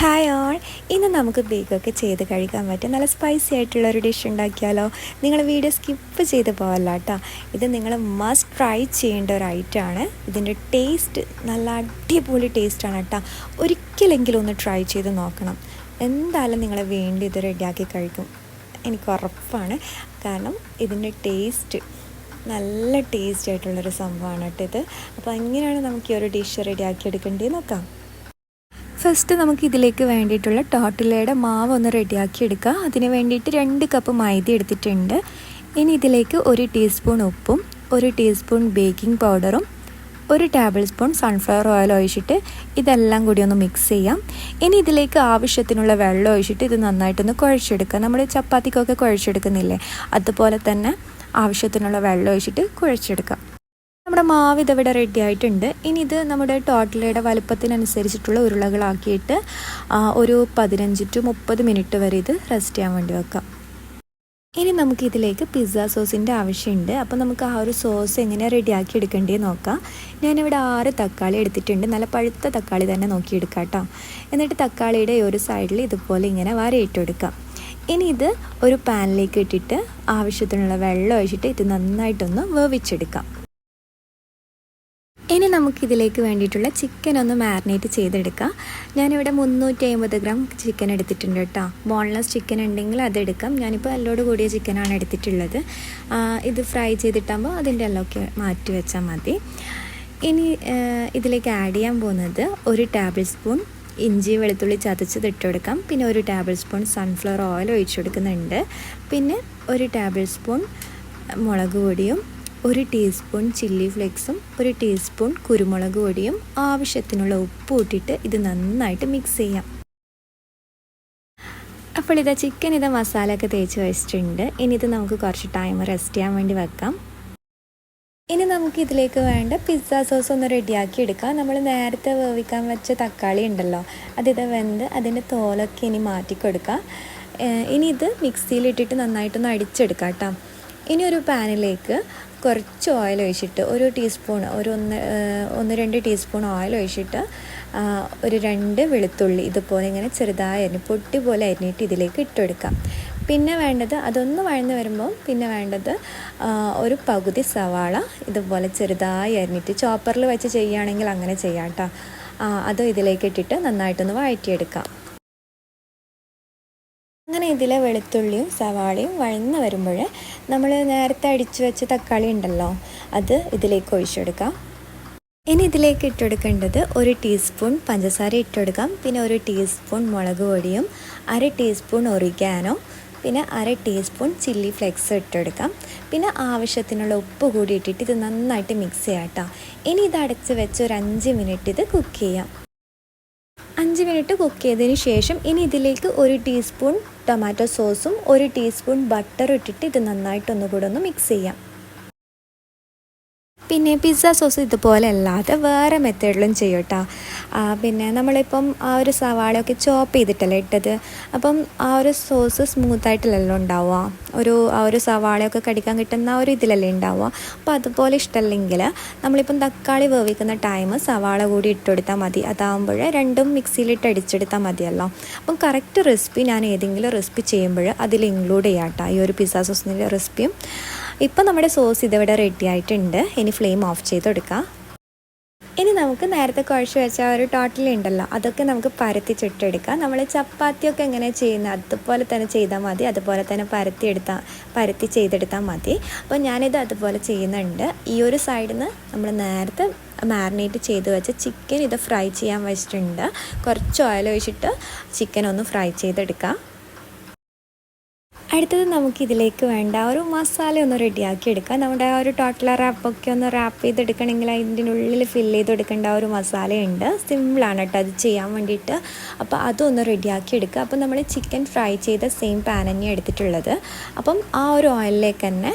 Hi all ഇന്ന് നമുക്ക് ബേക്കൊക്കെ ചെയ്ത് കഴിക്കാൻ പറ്റും. നല്ല സ്പൈസി ആയിട്ടുള്ള ഒരു ഡിഷ് ഉണ്ടാക്കിയാലോ? നിങ്ങൾ വീഡിയോ സ്കിപ്പ് ചെയ്ത് പോകല്ല കേട്ടോ ഇത് നിങ്ങൾ മസ്റ്റ് ട്രൈ ചെയ്യേണ്ട ഒരു ഐറ്റമാണ് ഇതിന്റെ ടേസ്റ്റ് നല്ല അടിപൊളി ടേസ്റ്റാണ് കേട്ടോ ഒരിക്കലെങ്കിലും ഒന്ന് ട്രൈ ചെയ്ത് നോക്കണം. എന്തായാലും നിങ്ങളെ വേണ്ടി ഇത് റെഡിയാക്കി കഴിക്കും. എനിക്ക് ഉറപ്പാണ്. കാരണം ഇതിന്റെ ടേസ്റ്റ് നല്ല ടേസ്റ്റ് ആയിട്ടുള്ളൊരു സംഭവമാണ് കേട്ടോ ഇത്. അപ്പോൾ എങ്ങനെയാണ് നമുക്ക് ഈ ഒരു ഡിഷ് റെഡിയാക്കി എടുക്കേണ്ടത്. നോക്കാം. ഫസ്റ്റ് നമുക്ക് ഇതിലേക്ക് വേണ്ടിയിട്ടുള്ള ടോട്ടിലയുടെ മാവ് ഒന്ന് റെഡിയാക്കി എടുക്കുക അതിന് വേണ്ടിയിട്ട് രണ്ട് കപ്പ് മൈദ എടുത്തിട്ടുണ്ട്. ഇനി ഇതിലേക്ക് ഒരു ടീസ്പൂൺ ഉപ്പും ഒരു ടീസ്പൂൺ ബേക്കിംഗ് പൗഡറും ഒരു ടേബിൾ സ്പൂൺ സൺഫ്ലവർ ഓയിൽ ഒഴിച്ചിട്ട് ഇതെല്ലാം കൂടി ഒന്ന് മിക്സ് ചെയ്യാം. ഇനി ഇതിലേക്ക് ആവശ്യത്തിനുള്ള വെള്ളം ഒഴിച്ചിട്ട് ഇത് നന്നായിട്ടൊന്ന് കുഴച്ചെടുക്കുക നമ്മൾ ചപ്പാത്തിക്കൊക്കെ കുഴച്ചെടുക്കുന്നില്ലേ? അതുപോലെ തന്നെ ആവശ്യത്തിനുള്ള വെള്ളം ഒഴിച്ചിട്ട് കുഴച്ചെടുക്കാം. നമ്മുടെ മാവ് ഇതവിടെ റെഡി ആയിട്ടുണ്ട്. ഇനി ഇത് നമ്മുടെ ടോട്ടലയുടെ വലുപ്പത്തിനനുസരിച്ചിട്ടുള്ള ഉരുളകളാക്കിയിട്ട് ഒരു പതിനഞ്ച് ടു മുപ്പത് മിനിറ്റ് വരെ ഇത് റെസ്റ്റ് ചെയ്യാൻ വേണ്ടി വെക്കാം. ഇനി നമുക്ക് ഇതിലേക്ക് പിസ്സ സോസിന്റെ ആവശ്യമുണ്ട്. അപ്പോൾ നമുക്ക് ആ ഒരു സോസ് എങ്ങനെ റെഡിയാക്കി എടുക്കേണ്ടത് നോക്കാം. ഞാനിവിടെ ആറ് തക്കാളി എടുത്തിട്ടുണ്ട്. നല്ല പഴുത്ത തക്കാളി തന്നെ നോക്കിയെടുക്കാം കേട്ടോ. എന്നിട്ട് തക്കാളിയുടെ ഒരു സൈഡിൽ ഇതുപോലെ ഇങ്ങനെ വരയിട്ടെടുക്കാം. ഇനി ഇത് ഒരു പാനിലേക്ക് ഇട്ടിട്ട് ആവശ്യത്തിനുള്ള വെള്ളം ഒഴിച്ചിട്ട് ഇത് നന്നായിട്ടൊന്ന് വേവിച്ചെടുക്കാം. നമുക്കിതിലേക്ക് വേണ്ടിയിട്ടുള്ള ചിക്കൻ ഒന്ന് മാരിനേറ്റ് ചെയ്തെടുക്കാം. ഞാനിവിടെ മുന്നൂറ്റി അമ്പത് ഗ്രാം ചിക്കൻ എടുത്തിട്ടുണ്ട് കേട്ടോ. ബോൺലെസ് ചിക്കൻ ഉണ്ടെങ്കിൽ അതെടുക്കാം. ഞാനിപ്പോൾ എല്ലോട് കൂടിയ ചിക്കനാണ് എടുത്തിട്ടുള്ളത്. ഇത് ഫ്രൈ ചെയ്തിട്ടാകുമ്പോൾ അതിന്റെ എല്ലമൊക്കെ മാറ്റി വെച്ചാൽ മതി. ഇനി ഇതിലേക്ക് ആഡ് ചെയ്യാൻ പോകുന്നത് ഒരു ടേബിൾ സ്പൂൺ ഇഞ്ചി വെളുത്തുള്ളി ചതച്ചത് കൊടുക്കാം. പിന്നെ ഒരു ടേബിൾ സ്പൂൺ സൺഫ്ലവർ ഓയിൽ ഒഴിച്ചു കൊടുക്കുന്നുണ്ട്. പിന്നെ ഒരു ടേബിൾ സ്പൂൺ മുളക് പൊടിയും ഒരു ടീസ്പൂൺ ചില്ലി ഫ്ലേക്സും ഒരു ടീസ്പൂൺ കുരുമുളക് പൊടിയും ആവശ്യത്തിനുള്ള ഉപ്പ് ഇട്ടിട്ട് ഇത് നന്നായിട്ട് മിക്സ് ചെയ്യാം. അപ്പോൾ ഇതാ ചിക്കൻ ഇതാ മസാല ഒക്കെ തേച്ച് വെച്ചിട്ടുണ്ട്. ഇനി ഇത് നമുക്ക് കുറച്ച് ടൈം റെസ്റ്റ് ചെയ്യാൻ വേണ്ടി വെക്കാം. ഇനി നമുക്ക് ഇതിലേക്ക് വേണ്ട പിസ്സ സോസ് ഒന്ന് റെഡിയാക്കി എടുക്കാം. നമ്മൾ നേരത്തെ വേവിക്കാൻ വെച്ച തക്കാളി ഉണ്ടല്ലോ അതിത് വെന്ത് അതിന്റെ തോലൊക്കെ ഇനി മാറ്റി കൊടുക്കാം. ഇനി ഇത് മിക്സിയിലിട്ടിട്ട് നന്നായിട്ടൊന്ന് അടിച്ചെടുക്കാം കേട്ടോ. ഇനി ഒരു പാനിലേക്ക് കുറച്ച് ഓയിൽ ഒഴിച്ചിട്ട് ഒരു ടീസ്പൂൺ ഒരു ഒന്ന് ഒന്ന് രണ്ട് ടീസ്പൂൺ ഓയിൽ ഒഴിച്ചിട്ട് ഒരു രണ്ട് വെളുത്തുള്ളി ഇതുപോലെ ഇങ്ങനെ ചെറുതായി അരിഞ്ഞ് പൊട്ടി പോലെ അരിഞ്ഞിട്ട് ഇതിലേക്ക് ഇട്ടെടുക്കാം. പിന്നെ വേണ്ടത് അതൊന്ന് വഴന്ന് വരുമ്പോൾ പിന്നെ വേണ്ടത് ഒരു പകുതി സവാള ഇതുപോലെ ചെറുതായി അരിഞ്ഞിട്ട് ചോപ്പറിൽ വെച്ച് ചെയ്യുകയാണെങ്കിൽ അങ്ങനെ ചെയ്യാം കേട്ടോ അതും ഇതിലേക്ക് ഇട്ടിട്ട് നന്നായിട്ടൊന്ന് വഴറ്റിയെടുക്കാം. അങ്ങനെ ഇതിലെ വെളുത്തുള്ളിയും സവാളയും വഴന്ന് വരുമ്പോൾ നമ്മൾ നേരത്തെ അടിച്ചു വെച്ച തക്കാളി ഉണ്ടല്ലോ അത് ഇതിലേക്ക് ഒഴിച്ചെടുക്കാം. ഇനി ഇതിലേക്ക് ഇട്ടെടുക്കേണ്ടത് ഒരു ടീസ്പൂൺ പഞ്ചസാര ഇട്ടെടുക്കാം പിന്നെ ഒരു ടീസ്പൂൺ മുളക് പൊടിയും അര ടീസ്പൂൺ ഒറിഗാനോ പിന്നെ അര ടീസ്പൂൺ ചില്ലി ഫ്ലെക്സ് ഇട്ടെടുക്കാം പിന്നെ ആവശ്യത്തിനുള്ള ഉപ്പ് കൂടി ഇട്ടിട്ട് ഇത് നന്നായിട്ട് മിക്സ് ചെയ്യാം കേട്ടോ. ഇനി ഇത് അടച്ച് വെച്ച് ഒരു അഞ്ച് മിനിറ്റ് ഇത് കുക്ക് ചെയ്യാം. അഞ്ച് മിനിറ്റ് കുക്ക് ചെയ്തതിന് ശേഷം ഇനി ഇതിലേക്ക് ഒരു ടീസ്പൂൺ ടൊമാറ്റോ സോസും ഒരു ടീസ്പൂൺ ബട്ടർ ഇട്ടിട്ട് ഇത് നന്നായിട്ടൊന്നു കൂടെ ഒന്ന് മിക്സ് ചെയ്യാം. പിന്നെ പിസ്സ സോസ് ഇതുപോലെ അല്ലാതെ വേറെ മെത്തേഡിലും ചെയ്യും കേട്ടോ പിന്നെ നമ്മളിപ്പം ആ ഒരു സവാളയൊക്കെ ചോപ്പ് ചെയ്തിട്ടല്ലേ ഇട്ടത്? അപ്പം ആ ഒരു സോസ് സ്മൂത്തായിട്ടല്ലല്ലോ ഉണ്ടാവുക? ഒരു ആ ഒരു സവാളയൊക്കെ കടിക്കാൻ കിട്ടുന്ന ആ ഒരു ഇതിലല്ലേ ഉണ്ടാവുക? അപ്പോൾ അതുപോലെ ഇഷ്ടമല്ലെങ്കിൽ നമ്മളിപ്പം തക്കാളി വേവിക്കുന്ന ടൈം സവാള കൂടി ഇട്ടുകൊടുത്താൽ മതി. അതാകുമ്പോൾ രണ്ടും മിക്സിയിലിട്ട് അടിച്ചെടുത്താൽ മതിയല്ലോ. അപ്പം കറക്റ്റ് റെസിപ്പി ഞാൻ ഏതെങ്കിലും റെസിപ്പി ചെയ്യുമ്പോൾ അതിൽ ഇൻക്ലൂഡ് ചെയ്യാം കേട്ടോ. ഈ ഒരു പിസ്സ സോസിന്റെ റെസിപ്പിയും ഇപ്പം നമ്മുടെ സോസ് ഇതിവിടെ റെഡി ആയിട്ടുണ്ട്. ഇനി ഫ്ലെയിം ഓഫ് ചെയ്ത് കൊടുക്കാം. ഇനി നമുക്ക് നേരത്തെ കുഴച്ച് വെച്ച ഒരു ടോട്ടൽ ഉണ്ടല്ലോ അതൊക്കെ നമുക്ക് പരത്തി ചുട്ടെടുക്കാം. നമ്മൾ ചപ്പാത്തിയൊക്കെ എങ്ങനെ ചെയ്യുന്നത് അതുപോലെ തന്നെ ചെയ്താൽ മതി അതുപോലെ തന്നെ പരത്തി എടുത്താൽ പരത്തി ചെയ്തെടുത്താൽ മതി. അപ്പോൾ ഞാനിത് അതുപോലെ ചെയ്യുന്നുണ്ട്. ഈ ഒരു സൈഡിൽ നിന്ന് നമ്മൾ നേരത്തെ മാറിനേറ്റ് ചെയ്ത് വെച്ച ചിക്കൻ ഇത് ഫ്രൈ ചെയ്യാൻ വെച്ചിട്ടുണ്ട്. കുറച്ച് ഓയിൽ ഒഴിച്ചിട്ട് ചിക്കൻ ഒന്ന് ഫ്രൈ ചെയ്തെടുക്കാം. അടുത്തത് നമുക്ക് ഇതിലേക്ക് വേണ്ട. ഒരു മസാല ഒന്ന് റെഡിയാക്കി എടുക്കാം. നമ്മുടെ ആ ഒരു ടോട്ടല റാപ്പൊക്കെ ഒന്ന് റാപ്പ് ചെയ്തെടുക്കണമെങ്കിൽ അതിന്റെ ഉള്ളിൽ ഫില്ല് ചെയ്തെടുക്കേണ്ട ഒരു മസാലയുണ്ട്. സിമ്പിളാണ് കേട്ടോ. അത് ചെയ്യാൻ വേണ്ടിയിട്ട്. അപ്പോൾ അതൊന്ന് റെഡിയാക്കി എടുക്കുക. അപ്പോൾ നമ്മൾ ചിക്കൻ ഫ്രൈ ചെയ്ത സെയിം പാൻ തന്നെ എടുത്തിട്ടുള്ളത്. അപ്പം ആ ഒരു ഓയിലിലേക്ക് തന്നെ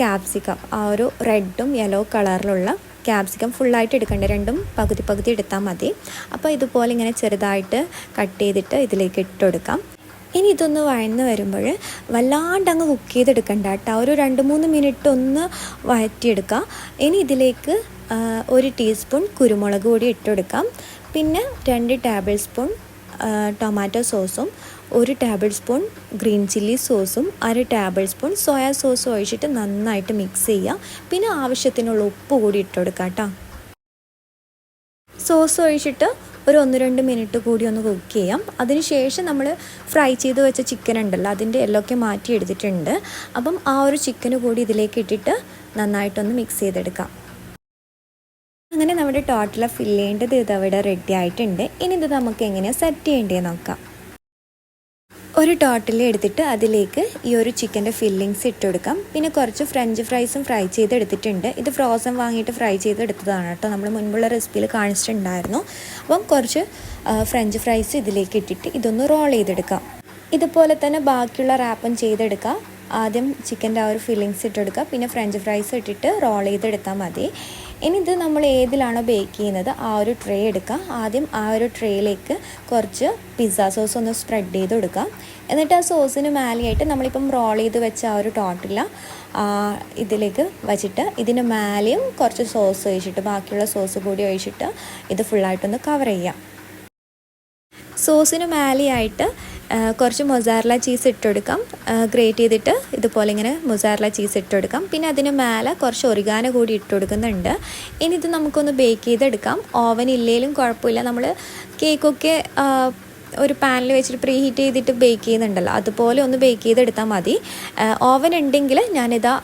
ക്യാപ്സിക്കം ആ ഒരു റെഡും യെല്ലോ കളറിലുള്ള ക്യാപ്സിക്കം ഫുള്ളായിട്ട് എടുക്കേണ്ട. രണ്ടും പകുതി പകുതി എടുത്താൽ മതി. അപ്പോൾ ഇതുപോലെ ഇങ്ങനെ ചെറുതായിട്ട് കട്ട് ചെയ്തിട്ട് ഇതിലേക്ക് ഇട്ട് കൊടുക്കാം. ഇനി ഇതൊന്ന് വഴന്ന് വരുമ്പോൾ വല്ലാണ്ട് അങ്ങ് കുക്ക് ചെയ്തെടുക്കണ്ട കേട്ടോ ഒരു രണ്ട് മൂന്ന് മിനിറ്റ് ഒന്ന് വഴറ്റിയെടുക്കാം. ഇനി ഇതിലേക്ക് ഒരു ടീസ്പൂൺ കുരുമുളക് കൂടി ഇട്ടെടുക്കാം. പിന്നെ രണ്ട് ടേബിൾ സ്പൂൺ ടൊമാറ്റോ സോസും ഒരു ടേബിൾ സ്പൂൺ ഗ്രീൻ ചില്ലി സോസും അര ടേബിൾ സ്പൂൺ സോയാ സോസും ഒഴിച്ചിട്ട് നന്നായിട്ട് മിക്സ് ചെയ്യുക പിന്നെ ആവശ്യത്തിനുള്ള ഉപ്പ് കൂടി ഇട്ടെടുക്കാം കേട്ടോ സോസ് ഒഴിച്ചിട്ട് ഒരു ഒന്ന് രണ്ട് മിനിറ്റ് കൂടി ഒന്ന് കുക്ക് ചെയ്യാം. അതിനുശേഷം നമ്മൾ ഫ്രൈ ചെയ്ത് വെച്ച ചിക്കൻ ഉണ്ടല്ലോ അതിന്റെ എല്ലൊക്കെ മാറ്റി എടുത്തിട്ടുണ്ട്. അപ്പം ആ ഒരു ചിക്കൻ കൂടി ഇതിലേക്ക് ഇട്ടിട്ട് നന്നായിട്ടൊന്ന് മിക്സ് ചെയ്തെടുക്കാം. അങ്ങനെ നമ്മുടെ ടോട്ടൽ ഫില്ല് ചെയ്യേണ്ടത് ഇത് അവിടെ റെഡി ആയിട്ടുണ്ട്. ഇനി ഇത് നമുക്ക് എങ്ങനെയാണ് സെറ്റ് ചെയ്യേണ്ടത് നോക്കാം. ഒരു ടോട്ടൽ എടുത്തിട്ട് അതിലേക്ക് ഈ ഒരു ചിക്കന്റെ ഫില്ലിങ്സ് ഇട്ട് കൊടുക്കാം. പിന്നെ കുറച്ച് ഫ്രഞ്ച് ഫ്രൈസും ഫ്രൈ ചെയ്തെടുത്തിട്ടുണ്ട് ഇത് ഫ്രോസൺ വാങ്ങിയിട്ട് ഫ്രൈ ചെയ്തെടുത്തതാണ് കേട്ടോ. നമ്മൾ മുൻപുള്ള റെസിപ്പിയിൽ കാണിച്ചിട്ടുണ്ടായിരുന്നു. അപ്പം കുറച്ച് ഫ്രഞ്ച് ഫ്രൈസ് ഇതിലേക്ക് ഇട്ടിട്ട് ഇതൊന്ന് റോൾ ചെയ്തെടുക്കാം. ഇതുപോലെ തന്നെ ബാക്കിയുള്ള റാപ്പും ചെയ്തെടുക്കാം. ആദ്യം ചിക്കന്റെ ആ ഒരു ഫില്ലിങ്സ് ഇട്ടെടുക്കുക പിന്നെ ഫ്രഞ്ച് ഫ്രൈസ് ഇട്ടിട്ട് റോൾ ചെയ്തെടുത്താൽ മതി. ഇനി ഇത് നമ്മൾ ഏതിലാണോ ബേക്ക് ചെയ്യുന്നത് ആ ഒരു ട്രേ എടുക്കുക ആദ്യം ആ ഒരു ട്രേയിലേക്ക് കുറച്ച് പിസ്സ സോസ് ഒന്ന് സ്പ്രെഡ് ചെയ്ത് കൊടുക്കുക എന്നിട്ട് ആ സോസിന് മേലെയായിട്ട് നമ്മളിപ്പം റോൾ ചെയ്ത് വെച്ച ആ ഒരു ടോട്ടില ഇതിലേക്ക് വച്ചിട്ട് ഇതിന് മേലെയും കുറച്ച് സോസ് ഒഴിച്ചിട്ട് ബാക്കിയുള്ള സോസ് കൂടി ഒഴിച്ചിട്ട് ഇത് ഫുള്ളായിട്ടൊന്ന് കവർ ചെയ്യാം. സോസിന് മേലെയായിട്ട് കുറച്ച് മൊസാറല ചീസ് ഇട്ടെടുക്കാം. ഗ്രേറ്റ് ചെയ്തിട്ട് ഇതുപോലെ ഇങ്ങനെ മൊസാറല ചീസ് ഇട്ടെടുക്കാം. പിന്നെ അതിന് മേലെ കുറച്ച് ഒറിഗാന കൂടി ഇട്ട് കൊടുക്കുന്നുണ്ട് ഇനി ഇത് നമുക്കൊന്ന് ബേക്ക് ചെയ്തെടുക്കാം. ഓവൻ ഇല്ലെങ്കിലും കുഴപ്പമില്ല. നമ്മൾ കേക്കൊക്കെ ഒരു പാനിൽ വെച്ചിട്ട് പ്രീ ഹീറ്റ് ചെയ്തിട്ട് ബേക്ക് ചെയ്യുന്നുണ്ടല്ലോ. അതുപോലെ ഒന്ന് ബേക്ക് ചെയ്തെടുത്താൽ മതി. ഓവൻ ഉണ്ടെങ്കിൽ ഞാനിതാ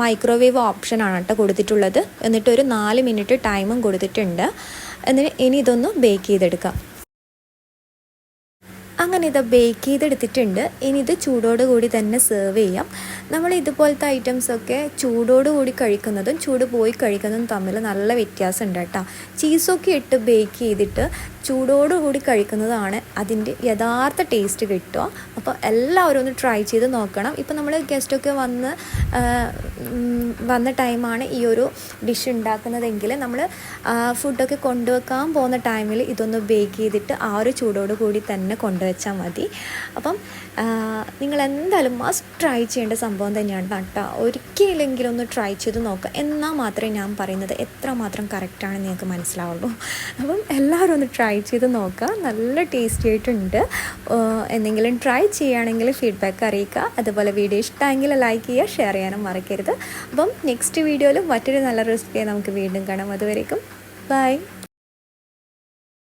മൈക്രോവേവ് ഓപ്ഷനാണ് കേട്ടോ കൊടുത്തിട്ടുള്ളത്. എന്നിട്ട് ഒരു നാല് മിനിറ്റ് ടൈമും കൊടുത്തിട്ടുണ്ട്. എന്നിട്ട് ഇനി ഇതൊന്ന് ബേക്ക് ചെയ്തെടുക്കാം. അങ്ങനെ ഇത് ബേക്ക് ചെയ്തെടുത്തിട്ടുണ്ട്. ഇനി ഇത് ചൂടോട് കൂടി തന്നെ സെർവ് ചെയ്യാം. നമ്മൾ ഇതുപോലത്തെ ഐറ്റംസൊക്കെ ചൂടോട് കൂടി കഴിക്കുന്നതും ചൂട് പോയി കഴിക്കുന്നതും തമ്മിൽ നല്ല വ്യത്യാസമുണ്ട് കേട്ടോ. ചീസൊക്കെ ഇട്ട് ബേക്ക് ചെയ്തിട്ട് ചൂടോടുകൂടി കഴിക്കുന്നതാണ് അതിന്റെ യഥാർത്ഥ ടേസ്റ്റ് കിട്ടുക. അപ്പോൾ എല്ലാവരും ഒന്ന് ട്രൈ ചെയ്ത് നോക്കണം. ഇപ്പോൾ നമ്മൾ ഗസ്റ്റൊക്കെ വന്ന് വന്ന ടൈമാണ് ഈ ഒരു ഡിഷ് ഉണ്ടാക്കുന്നതെങ്കിൽ നമ്മൾ ഫുഡൊക്കെ കൊണ്ടുവെക്കാൻ പോകുന്ന ടൈമിൽ ഇതൊന്ന് ബേക്ക് ചെയ്തിട്ട് ആ ഒരു ചൂടോട് കൂടി തന്നെ കൊണ്ടുവച്ചാൽ മതി. അപ്പം നിങ്ങൾ എന്തായാലും മസ്റ്റ് ട്രൈ ചെയ്യേണ്ട സംഭവം തന്നെയാണ് കേട്ടോ. ഒരിക്കലെങ്കിലും ഒന്ന് ട്രൈ ചെയ്ത് നോക്കുക. എന്നാൽ മാത്രമേ ഞാൻ പറയുന്നത് എത്രമാത്രം കറക്റ്റാണെന്ന് നിങ്ങൾക്ക് മനസ്സിലാവുള്ളൂ. അപ്പം എല്ലാവരും ഒന്ന് ട്രൈ ചെയ്ത് നോക്കുക. നല്ല ടേസ്റ്റി ആയിട്ടുണ്ട്. എന്തെങ്കിലും ട്രൈ ചെയ്യുകയാണെങ്കിൽ ഫീഡ്ബാക്ക് അറിയിക്കുക. അതുപോലെ വീഡിയോ ഇഷ്ടമെങ്കിൽ ലൈക്ക് ചെയ്യുക ഷെയർ ചെയ്യാനും മറക്കരുത്. അപ്പം നെക്സ്റ്റ് വീഡിയോയിൽ മറ്റൊരു നല്ല റെസിപ്പിയെ നമുക്ക് വീണ്ടും കാണാം. അതുവരേക്കും ബൈ